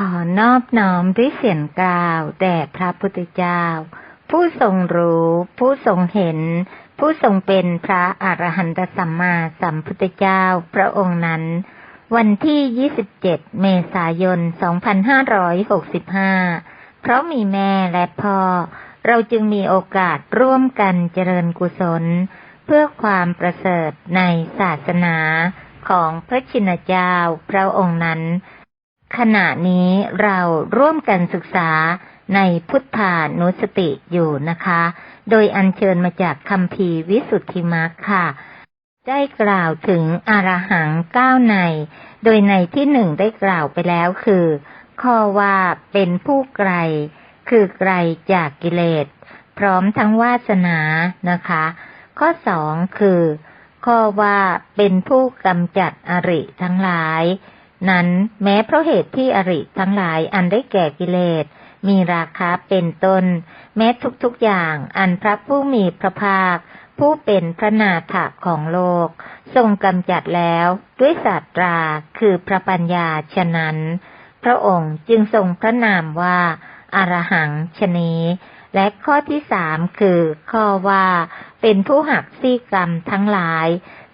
ขอนอบน้อมด้วยเสียงกล่าวแด่พระพุทธเจ้า ผู้ทรงรู้ ผู้ทรงเห็น ผู้ทรงเป็นพระอรหันตสัมมาสัมพุทธเจ้าพระองค์นั้น วันที่ 27 เมษายน 2565 เพราะมีแม่และพ่อ เราจึงมีโอกาสร่วมกันเจริญกุศล เพื่อความประเสริฐในศาสนาของพระชินเจ้าพระองค์นั้น ขณะนี้เราร่วมกันศึกษาในพุทธานุสติอยู่นะคะ โดยอัญเชิญมาจากคำพีร์วิสุทธิมรรคค่ะ ได้กล่าวถึงอารหังเก้าใน โดยในที่หนึ่งได้กล่าวไปแล้วคือ ข้อว่าเป็นผู้ไกล คือไกลจากกิเลส พร้อมทั้งวาสนานะคะ ข้อสองคือ ข้อว่าเป็นผู้กำจัดอริทั้งหลาย นั้นแม้เพราะเหตุที่อริทั้งหลายอันได้แก่กิเลส มีราคาเป็นต้น แม้ทุกๆอย่างอันพระผู้มีพระภาค ผู้เป็นพระนาถของโลก ทรงกำจัดแล้วด้วยศาสตราคือพระปัญญาฉะนั้น พระองค์จึงทรงพระนามว่าอารหังชนีและข้อที่สามคือข้อว่าเป็นผู้หักซี่กรรมทั้งหลาย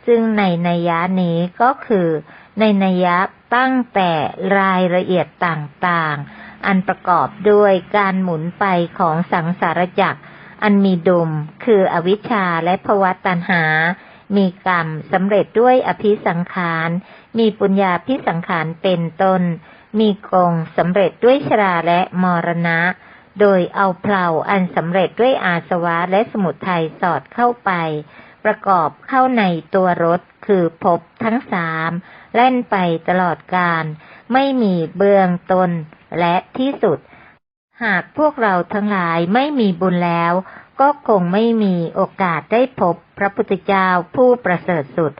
ซึ่งในนัยยะนี้ก็คือ ในนัยยะตั้งแต่รายละเอียดต่างๆ อันประกอบด้วยการหมุนไปของสังสารจักร อันมีดุม คืออวิชชาและภวตัณหา มีกรรมสำเร็จด้วยอภิสังขาร มีปุญญาพิสังขารเป็นต้น มีกงสำเร็จด้วยชราและมรณะ โดยเอาเพลาอันสำเร็จด้วยอาสวะและสมุทัยสอดเข้าไป ประกอบเข้าในตัวรถคือภพทั้งสามเล่นไปตลอดการ ไม่มีเบื้องต้นและที่สุด หากพวกเราทั้งหลายไม่มีบุญแล้ว ก็คงไม่มีโอกาสได้พบพระพุทธเจ้าผู้ประเสริฐสุด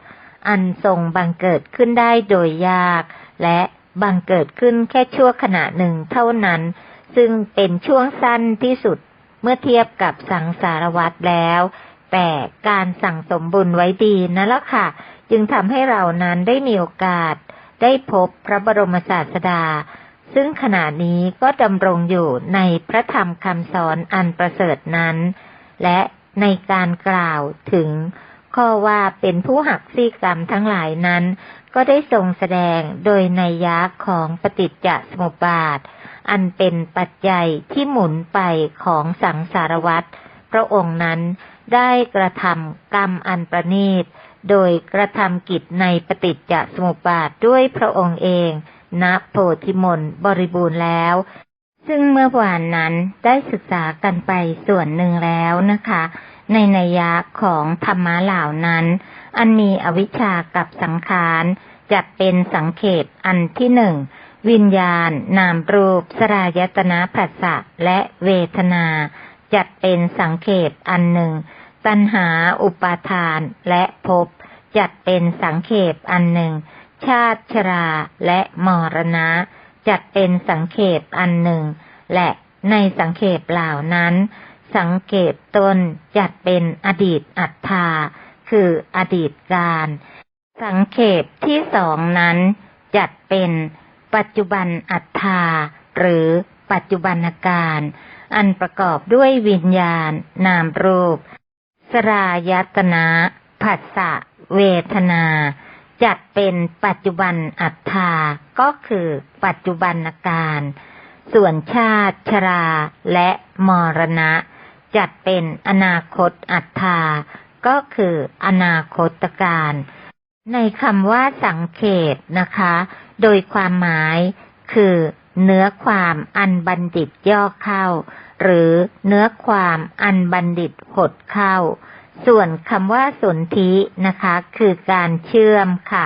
อันทรงบังเกิดขึ้นได้โดยยาก และบังเกิดขึ้นแค่ชั่วขณะหนึ่งเท่านั้น ซึ่งเป็นช่วงสั้นที่สุดเมื่อเทียบกับสังสารวัตรแล้ว แต่การสั่งสมบุญไว้ดีนั่นแหละค่ะ จึงทำให้เรานั้นได้มีโอกาส ได้พบพระบรมศาสดา ซึ่งขณะนี้ก็ดำรงอยู่ในพระธรรมคำสอนอันประเสริฐนั้น และในการกล่าวถึงข้อว่าเป็นผู้หักซี่กรรมทั้งหลายนั้น ก็ได้ทรงแสดงโดยในยักษ์ของปฏิจจสมุปบาท อันเป็นปัจจัยที่หมุนไปของสังสารวัตรพระองค์นั้น ได้กระทำกรรมอันประณีต โดยกระทำกิจในปฏิจจสมุปบาทด้วยพระองค์เองณโพธิมนต์บริบูรณ์แล้ว ซึ่งเมื่อวานนั้นได้ศึกษากันไปส่วนหนึ่งแล้วนะคะ ในนัยยะของธรรมะเหล่านั้น อันมีอวิชชากับสังขารจัดเป็นสังเขปอันที่หนึ่งวิญญาณ นามรูป สรายตนะผัสสะและเวทนา จัดเป็นสังเขปอันหนึ่ง ตัณหาอุปาทานและภพจัดเป็นสังเขปอันหนึ่ง ชาติชราและมรณะ จัดเป็นสังเขปอันหนึ่ง และในสังเขปเหล่านั้น สังเขปตนจัดเป็นอดีตอัตถาคืออดีตการ สังเขปที่สองนั้น จัดเป็นปัจจุบันอัตถาหรือปัจจุบันการ อันประกอบด้วยวิญญาณ นามรูป สรายตนะผัสสะ เวทนา จัดเป็นปัจจุบันอัตถาก็คือปัจจุบันการ ส่วนชาติชราและมรณะ จัดเป็นอนาคตอัตถาก็คืออนาคตการ ในคำว่าสังเขตนะคะ โดยความหมายคือ เนื้อความอันบัณฑิตย่อเข้า หรือเนื้อความอันบัณฑิตหดเข้า ส่วนคำว่าสนธินะคะ คือการเชื่อมค่ะ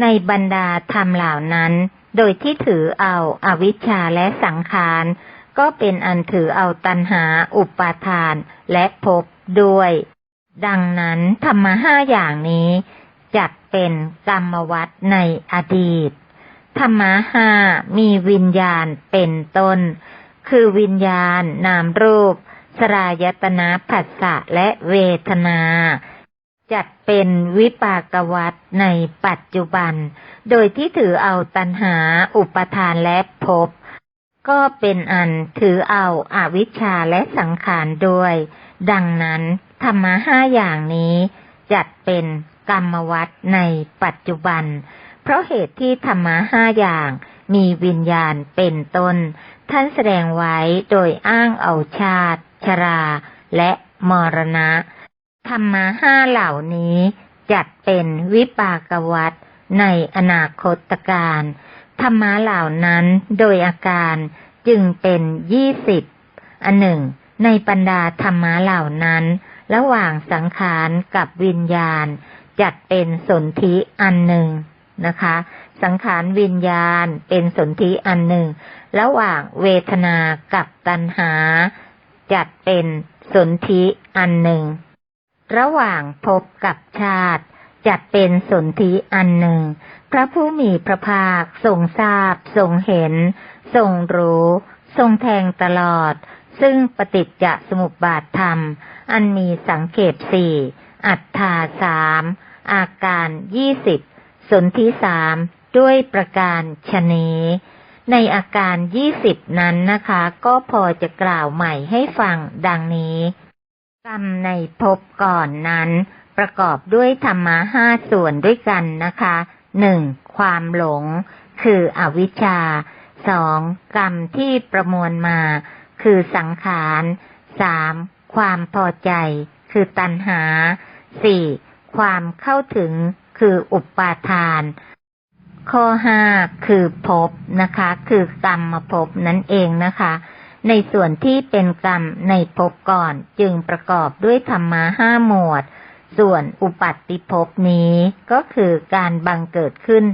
ในบรรดาธรรมเหล่านั้น โดยที่ถือเอาอาวิชชาและสังขารก็เป็นอันถือเอาตัณหาอุปาทานและภพด้วย ดังนั้นธรรมะห้าอย่างนี้จัดเป็นกรรมวัฏในอดีต ธรรมะห้ามีวิญญาณเป็นต้น คือวิญญาณ นามรูป สรายตนะผัสสะและเวทนา จัดเป็นวิปากวัตในปัจจุบัน โดยที่ถือเอาตัณหาอุปทานและภพก็เป็นอันถือเอาอาวิชชาและสังขารด้วย ดังนั้นธรรมะห้าอย่างนี้ จัดเป็นกรรมวัตในปัจจุบัน เพราะเหตุที่ธรรมะห้าอย่างมีวิญญาณเป็นต้น ท่านแสดงไว้โดยอ้างเอาชาติ ชรา และมรณะ ธรรมะห้าเหล่านี้จัดเป็นวิปากวัตในอนาคตการธรรมะเหล่านั้นโดยอาการจึงเป็นยี่สิบอันหนึ่ง ในบรรดาธรรมะเหล่านั้น ระหว่างสังขารกับวิญญาณ จัดเป็นสนธิอันหนึ่ง นะคะ สังขารวิญญาณเป็นสนธิอันหนึ่ง ระหว่างเวทนากับตัณหา จัดเป็นสนธิอันหนึ่ง ระหว่างภพกับชาติ จัดเป็นสนธิอันหนึ่ง พระผู้มีพระภาคทรงทราบ ทรงเห็น ทรงรู้ ทรงแทงตลอด ซึ่งปฏิจจสมุปบาทธรรม อันมีสังเขปสี่อัฏฐาสามอาการยี่สิบ สนธิสามด้วยประการชนีในอาการยี่สิบนั้นนะคะ ก็พอจะกล่าวใหม่ให้ฟังดังนี้ กรรมในภพก่อนนั้น ประกอบด้วยธรรมะห้าส่วนด้วยกันนะคะหนึ่งความหลง คืออวิชชาสองกรรมที่ประมวลมา คือสังขารสามความพอใจ คือตัณหาสี่ความเข้าถึง คืออุปาทาน ข้อห้าคือภพนะคะ คือกรรมภพนั่นเองนะคะ ในส่วนที่เป็นกรรมในภพก่อนจึงประกอบด้วยธรรมะห้าหมวด ส่วนอุปัตติภพนี้ก็คือการบังเกิดขึ้น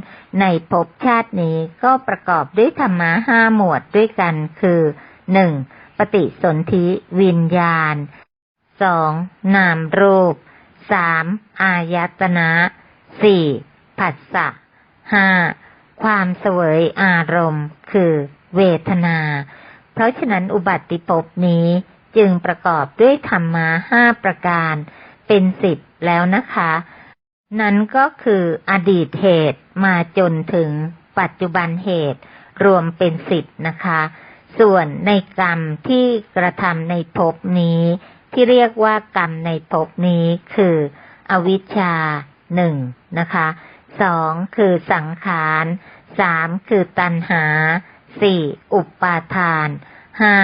ในภพชาตินี้ก็ประกอบด้วยธรรมะห้าหมวดด้วยกันคือหนึ่งปฏิสนธิวิญญาณสองนามรูปสามอายตนะ สี่ผัสสะห้าความเสวยอารมณ์ คือเวทนา เพราะฉะนั้นอุบัติภพนี้จึงประกอบด้วยธรรมะห้าประการ เป็นสิบแล้วนะคะ นั้นก็คืออดีตเหตุมาจนถึงปัจจุบันเหตุรวมเป็นสิบนะคะ ส่วนในกรรมที่กระทำในภพนี้ ที่เรียกว่ากรรมในภพนี้คือ อวิชชา หนึ่งนะคะสองคือสังขารสามคือตัณหาสี่อุปาทานห้า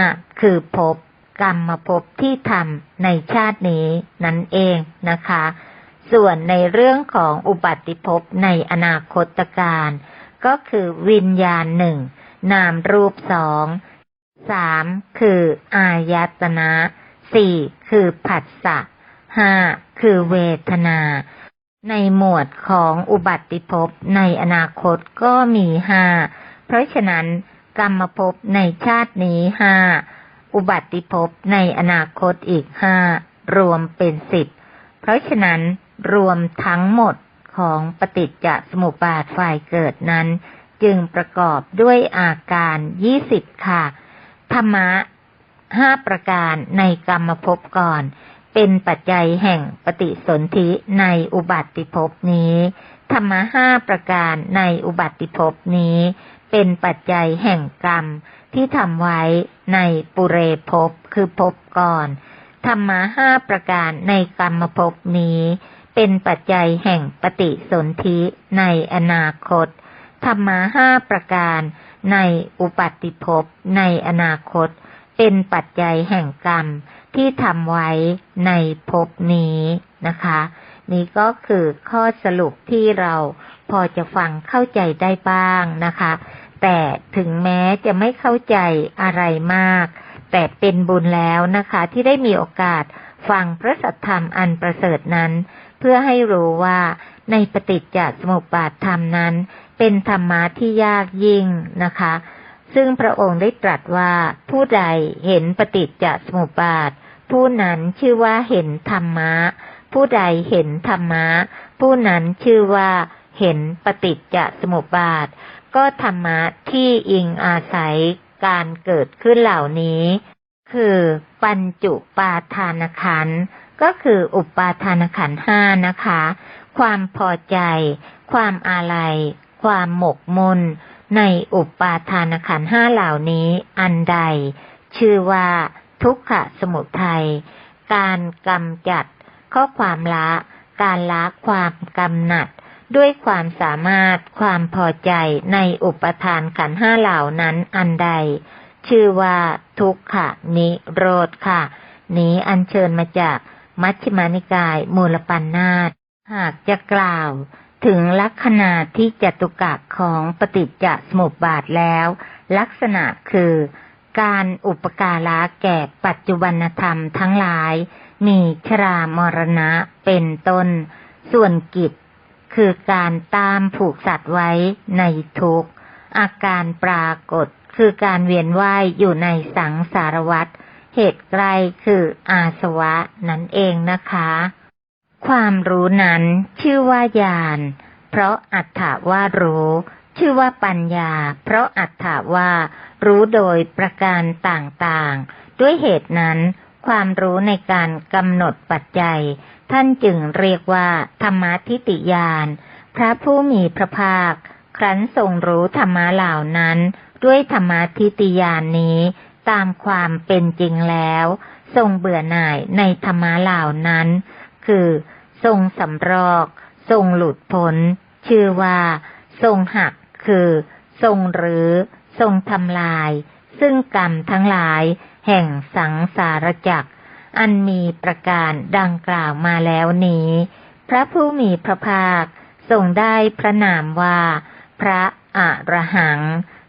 คือภพกรรมภพที่ทำในชาตินี้นั่นเองนะคะ ส่วนในเรื่องของอุบัติภพในอนาคตการก็คือวิญญาณหนึ่งนามรูปสองสามคืออายตนะสี่คือผัสสะห้าคือเวทนา ในหมวดของอุบัติภพในอนาคตก็มีห้า เพราะฉะนั้น กรรมภพในชาตินี้ห้า อุบัติภพในอนาคตอีกห้ารวมเป็นสิบ เพราะฉะนั้นรวมทั้งหมดของปฏิจจสมุปบาทฝ่ายเกิดนั้น จึงประกอบด้วยอาการยี่สิบค่ะ ธรรมะห้าประการในกรรมภพก่อน เป็นปัจจัยแห่งปฏิสนธิในอุบัติภพนี้ ธรรมะห้าประการในอุบัติภพนี้ เป็นปัจจัยแห่งกรรมที่ทำไว้ในปุเรภพคือภพก่อน ธรรมะห้าประการในกรรมภพนี้ เป็นปัจจัยแห่งปฏิสนธิในอนาคต ธรรมะห้าประการในอุปัติภพในอนาคต เป็นปัจจัยแห่งกรรมที่ทำไว้ในภพนี้นะคะ นี่ก็คือข้อสรุปที่เราพอจะฟังเข้าใจได้บ้างนะคะ แต่ถึงแม้จะไม่เข้าใจอะไรมาก แต่เป็นบุญแล้วนะคะ ที่ได้มีโอกาสฟังพระสัทธรรมอันประเสริฐนั้น เพื่อให้รู้ว่าในปฏิจจสมุปบาทธรรมนั้น เป็นธรรมะที่ยากยิ่งนะคะ ซึ่งพระองค์ได้ตรัสว่าผู้ใดเห็นปฏิจจสมุปบาท ผู้นั้นชื่อว่าเห็นธรรมะ ผู้ใดเห็นธรรมะ ผู้นั้นชื่อว่าเห็นปฏิจจสมุปบาท ก็ธรรมะที่อิงอาศัยการเกิดขึ้นเหล่านี้ คือปัญจุปาทานขันก็คืออุปาทานขันห้านะคะ ความพอใจ ความอาลัย ความหมกมุ่น ในอุปาทานขันห้าเหล่านี้อันใด ชื่อว่าทุกขสมุทัย การกำจัด ข้อความละ การละความกำหนัด ด้วยความสามารถความพอใจในอุปทานขันห้าเหล่านั้นอันใด ชื่อว่าทุกขะนิโรธค่ะ นี้อัญเชิญมาจากมัชฌิมานิกายมูลปัญนาตหากจะกล่าว ถึงลักษณะที่จตุกะของปฏิจจสมุปบาทแล้ว ลักษณะคือการอุปการะแก่ปัจจุบันธรรมทั้งหลาย มีชรามรณะเป็นต้น ส่วนกิจ คือการตามผูกสัตว์ไว้ในทุกอาการปรากฏคือการเวียนว่ายอยู่ในสังสารวัฏเหตุใกล้คืออาสวะนั่นเองนะคะ ความรู้นั้นชื่อว่าญาณ เพราะอัตถาว่ารู้ ชื่อว่าปัญญา เพราะอัตถาว่า รู้โดยประการต่างๆ ด้วยเหตุนั้น ความรู้ในการกำหนดปัจจัย ท่านจึงเรียกว่า ธรรมทิติยานพระผู้มีพระภาค ครั้นทรงรู้ธรรมะเหล่านั้น ด้วยธรรมทิติยานนี้ตามความเป็นจริงแล้ว ทรงเบื่อหน่ายในธรรมะเหล่านั้น คือ ทรงสำรอก ทรงหลุดพ้น ชื่อว่า ทรงหักคือ ทรงหรือ ทรงทำลาย ซึ่งกรรมทั้งหลาย แห่งสังสารจักร อันมีประการดังกล่าวมาแล้วนี้ พระผู้มีพระภาคทรงได้พระนามว่า พระอระหัง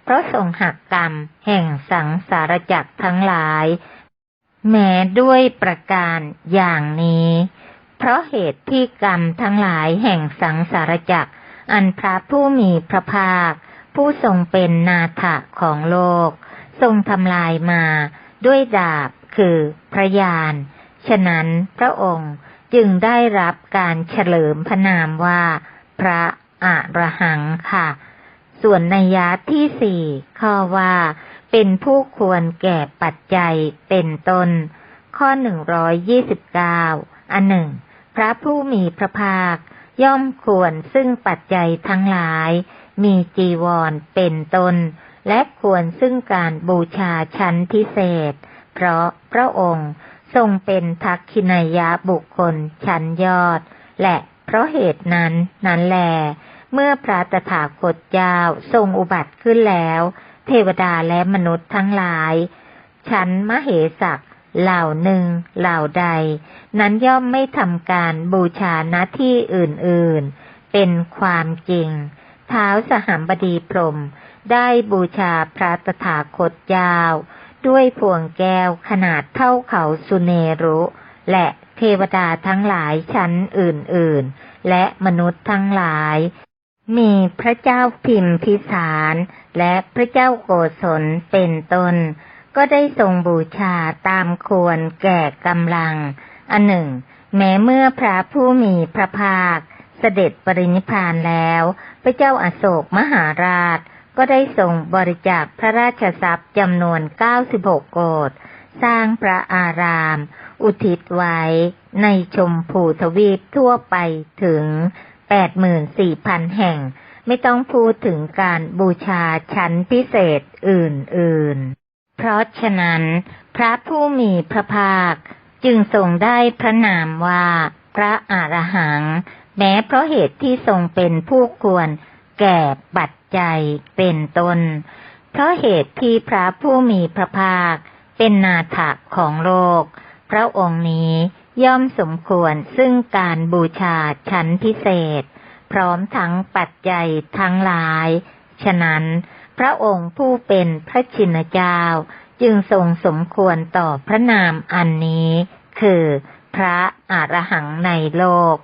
เพราะทรงหักกรรมแห่งสังสารจักรทั้งหลาย แม้ด้วยประการอย่างนี้ เพราะเหตุที่กรรมทั้งหลายแห่งสังสารจักร อันพระผู้มีพระภาค ผู้ทรงเป็นนาถะของโลก ทรงทำลายมาด้วยดาบคือพระยาน ฉะนั้นพระองค์จึงได้รับการเฉลิมพระนามว่า พระอระหังค่ะ ส่วนในยะที่สี่ข้อว่า เป็นผู้ควรแก่ปัจจัยเป็นต้น ข้อหนึ่งร้อยยี่สิบเก้าอันหนึ่ง พระผู้มีพระภาค ย่อมควรซึ่งปัจจัยทั้งหลาย มีจีวรเป็นต้นและควรซึ่งการบูชาชั้นพิเศษ เพราะพระองค์ทรงเป็นทักขินายะบุคคลชั้นยอด และเพราะเหตุนั้นนั้นแล เมื่อพระตถาคตเจ้าทรงอุบัติขึ้นแล้ว เทวดาและมนุษย์ทั้งหลาย ชั้นมเหสัก เหล่าหนึ่ง เหล่าใด นั้นย่อมไม่ทำการบูชาณที่อื่นๆ เป็นความจริง เท้าสหัมบดีพรมได้บูชาพระตถาคตเจ้าด้วยพวงแก้วขนาดเท่าเขาสุเนรุ และเทวดาทั้งหลายชั้นอื่นๆ และมนุษย์ทั้งหลาย มีพระเจ้าพิมพิสาร และพระเจ้าโกศลเป็นต้น ก็ได้ทรงบูชาตามควรแก่กำลัง อันหนึ่ง แม้เมื่อพระผู้มีพระภาค เสด็จปรินิพานแล้ว พระเจ้าอาโศกมหาราช ก็ได้ทรงบริจาคพระราชทรัพย์จำนวน 96 โกดสร้างพระอาราม อุทิศไว้ในชมพูทวีปทั่วไปถึง 84,000 แห่ง ไม่ต้องพูดถึงการบูชาชั้นพิเศษอื่น ๆ เพราะฉะนั้น พระผู้มีพระภาค จึงทรงได้พระนามว่า พระอรหัง แม้เพราะเหตุที่ทรงเป็นผู้ควร แก่ปัจจัยเป็นต้น เพราะเหตุที่พระผู้มีพระภาค เป็นนาถของโลก พระองค์นี้ย่อมสมควรซึ่งการบูชาชั้นพิเศษ พร้อมทั้งปัจจัยทั้งหลาย ฉะนั้น พระองค์ผู้เป็นพระชินเจ้า จึงทรงสมควรต่อพระนามอันนี้ คือพระอรหังในโลก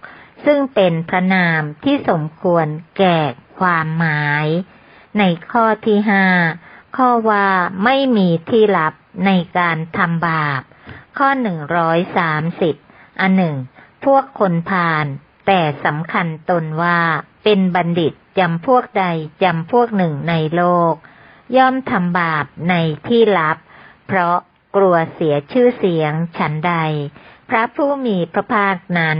ซึ่งเป็นพระนามที่สมควรแก่ความหมาย ในข้อที่ห้าข้อว่าไม่มีที่ลับในการทำบาป ข้อหนึ่งร้อยสามสิบอันหนึ่ง พวกคนพาลแต่สำคัญตนว่าเป็นบัณฑิต จำพวกใดจำพวกหนึ่งในโลก ย่อมทำบาปในที่ลับ เพราะกลัวเสียชื่อเสียงฉันใด พระผู้มีพระภาคนั้น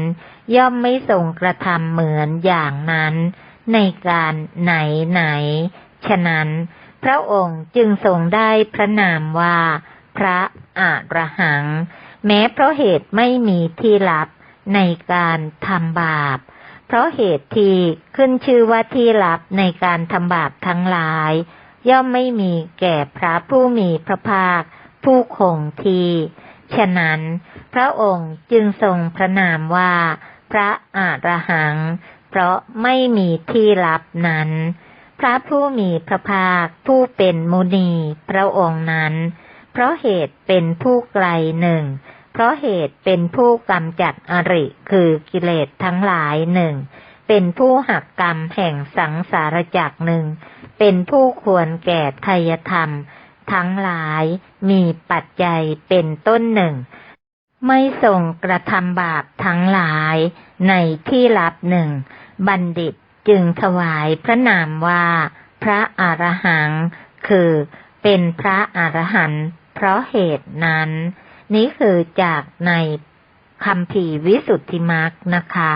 ย่อมไม่ทรงกระทำเหมือนอย่างนั้น ในการไหนไหน ฉะนั้น พระองค์จึงทรงได้พระนามว่า พระอะระหัง แม้เพราะเหตุไม่มีที่ลับในการทำบาป เพราะเหตุที่ขึ้นชื่อว่าที่ลับในการทำบาปทั้งหลาย ย่อมไม่มีแก่พระผู้มีพระภาค ผู้คงที่ ฉะนั้น พระองค์จึงทรงพระนามว่า พระอะระหัง เพราะไม่มีที่ลับนั้น พระผู้มีพระภาค ผู้เป็นมุนี พระองค์นั้น เพราะเหตุเป็นผู้ไกลหนึ่ง เพราะเหตุเป็นผู้กำจัดอริ คือกิเลสทั้งหลายหนึ่ง เป็นผู้หักกรรมแห่งสังสารจักหนึ่ง เป็นผู้ควรแก่ไทยธรรม ทั้งหลายมีปัจจัยเป็นต้นหนึ่ง ไม่ทรงกระทำบาปทั้งหลายในที่ลับหนึ่ง บัณฑิตจึงถวายพระนามว่า พระอรหัง คือเป็นพระอรหันต์เพราะเหตุนั้น นี้คือจากในคำพีวิสุทธิมรักนะคะ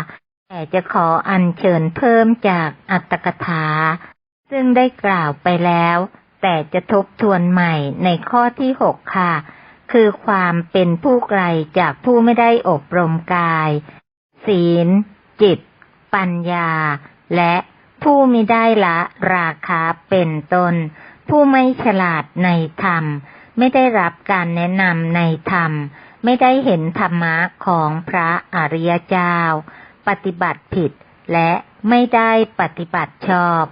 แต่จะขออัญเชิญเพิ่มจากอัตตกถา ซึ่งได้กล่าวไปแล้ว แต่จะทบทวนใหม่ในข้อที่หกค่ะ คือความเป็นผู้ไกลจากผู้ไม่ได้อบรมกาย ศีล จิต ปัญญา และผู้ไม่ได้ละราคาเป็นตน ผู้ไม่ฉลาดในธรรม ไม่ได้รับการแนะนำในธรรม ไม่ได้เห็นธรรมะของพระอริยเจ้า ปฏิบัติผิดและไม่ได้ปฏิบัติชอบ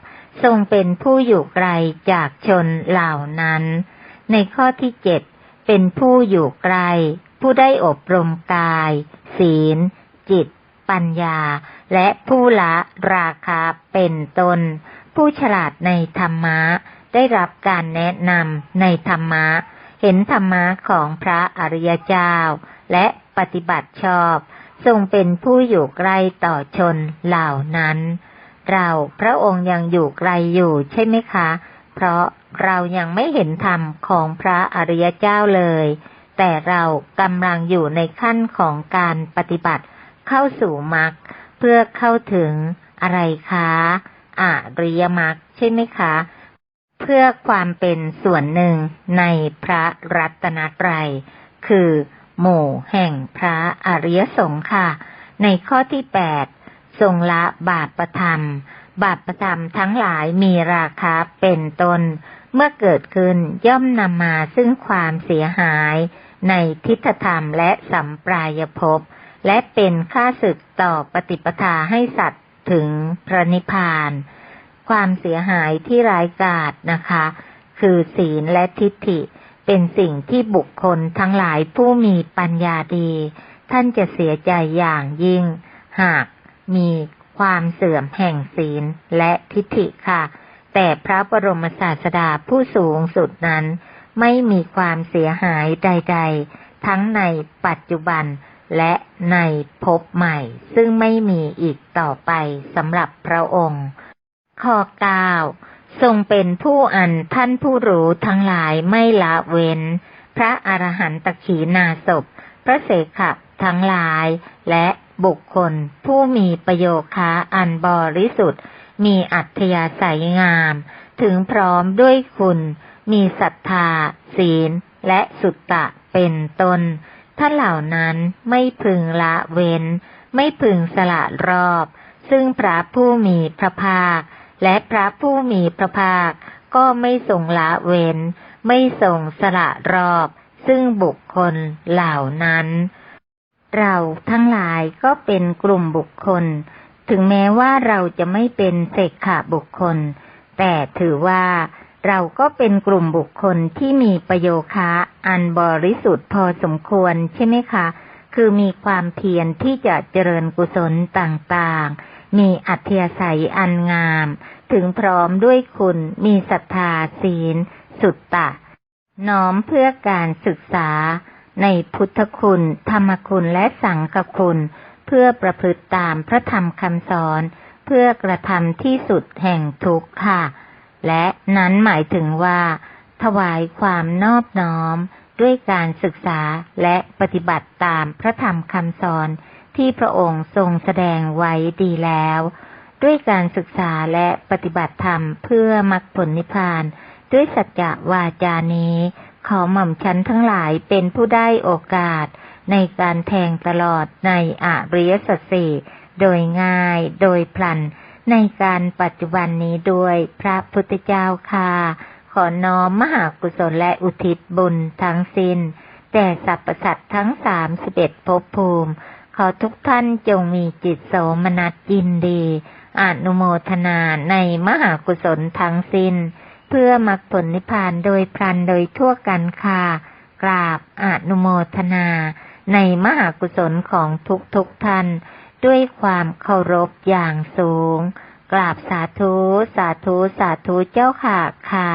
ทรงเป็นผู้อยู่ไกลจากชนเหล่านั้น ในข้อที่เจ็ดเป็นผู้อยู่ไกล ผู้ได้อบรมกาย ศีล จิต ปัญญา และผู้ละราคาเป็นตน ผู้ฉลาดในธรรมะ ได้รับการแนะนำในธรรมะ เห็นธรรมะของพระอริยเจ้า และปฏิบัติชอบทรงเป็นผู้อยู่ใกล้ต่อชนเหล่านั้น เราพระองค์ยังอยู่ไกลอยู่ใช่ไหมคะ เพราะเรายังไม่เห็นธรรมของพระอริยเจ้าเลย แต่เรากำลังอยู่ในขั้นของการปฏิบัติเข้าสู่มรรคเพื่อเข้าถึงอะไรคะอริยมรรคใช่ไหมคะ เพื่อความเป็นส่วนหนึ่งในพระรัตนตรัย คือ หมู่แห่งพระอริยสงฆ์ค่ะ ในข้อที่แปดทรงละบาปประธรรม บาปประธรรมทั้งหลายมีราคาเป็นตน เมื่อเกิดขึ้นย่อมนำมาซึ่งความเสียหาย ในทิฏฐธรรมและสัมปรายภพ และเป็นค่าศึกต่อปฏิปทาให้สัตว์ถึงพระนิพพาน ความเสียหายที่ร้ายกาจนะคะ คือศีลและทิฏฐิ เป็นสิ่งที่บุคคลทั้งหลายผู้มีปัญญาดี ท่านจะเสียใจอย่างยิ่ง หากมีความเสื่อมแห่งศีลและทิฏฐิค่ะ แต่พระบรมศาสดาผู้สูงสุดนั้น ไม่มีความเสียหายใด ๆ ทั้งในปัจจุบันและในภพใหม่ซึ่งไม่มีอีกต่อไปสำหรับพระองค์ ข้อเก้าทรงเป็นผู้อันท่านผู้รู้ทั้งหลายไม่ละเว้น พระอรหันตขีนาศพ พระเสขะทั้งหลาย และบุคคล ผู้มีประโยคาอันบริสุทธิ์ มีอัธยาศัยงาม ถึงพร้อมด้วยคุณ มีศรัทธา ศีล และสุตตะเป็นตนท่านเหล่านั้นไม่พึงละเว้น ไม่พึงสละรอบ ซึ่งพระผู้มีพระภาค และพระผู้มีพระภาค ก็ไม่ทรงละเว้น ไม่ทรงสละรอบ ซึ่งบุคคลเหล่านั้น เราทั้งหลายก็เป็นกลุ่มบุคคล ถึงแม้ว่าเราจะไม่เป็นเสกขาบุคคล แต่ถือว่าเราก็เป็นกลุ่มบุคคลที่มีประโยคะอันบริสุทธิ์พอสมควรใช่ไหมคะ คือมีความเพียรที่จะเจริญกุศลต่างๆ มีอัธยาศัยอันงาม ถึงพร้อมด้วยคุณมีศรัทธาศีล สุตตะ น้อมเพื่อการศึกษา ในพุทธคุณ ธรรมคุณและสังฆคุณ เพื่อประพฤติตามพระธรรมคำสอน เพื่อกระทำที่สุดแห่งทุกข์ค่ะ และนั้นหมายถึงว่า ถวายความนอบน้อมด้วยการศึกษาและปฏิบัติตามพระธรรมคำสอน ที่พระองค์ทรงแสดงไว้ดีแล้ว ด้วยการศึกษาและปฏิบัติธรรมเพื่อมรรคผลนิพพาน ด้วยสัจจะวาจานี้ ขอหม่อมชั้นทั้งหลายเป็นผู้ได้โอกาส ในการแทงตลอดในอริยสัจสี่โดยง่ายโดยพลัน ในการปัจจุบันนี้ด้วยพระพุทธเจ้าค่ะขอน้อมมหากุศลและอุทิศบุญทั้งสิน้นแต่สรรพสัตว์ทั้งสามสิบเอ็ดภพภูมิ ขอทุกท่านจงมีจิตโสมนัสยินดีอนุโมทนาในมหากุศลทั้งสิน้น เพื่อมรรคผลนิพพานโดยพลันโดยทั่วกันค่ะกราบอนุโมทนา ในมหากุศลของทุกทุกท่าน ด้วยความเคารพอย่างสูง กราบสาธุ สาธุ สาธุเจ้าค่ะค่ะ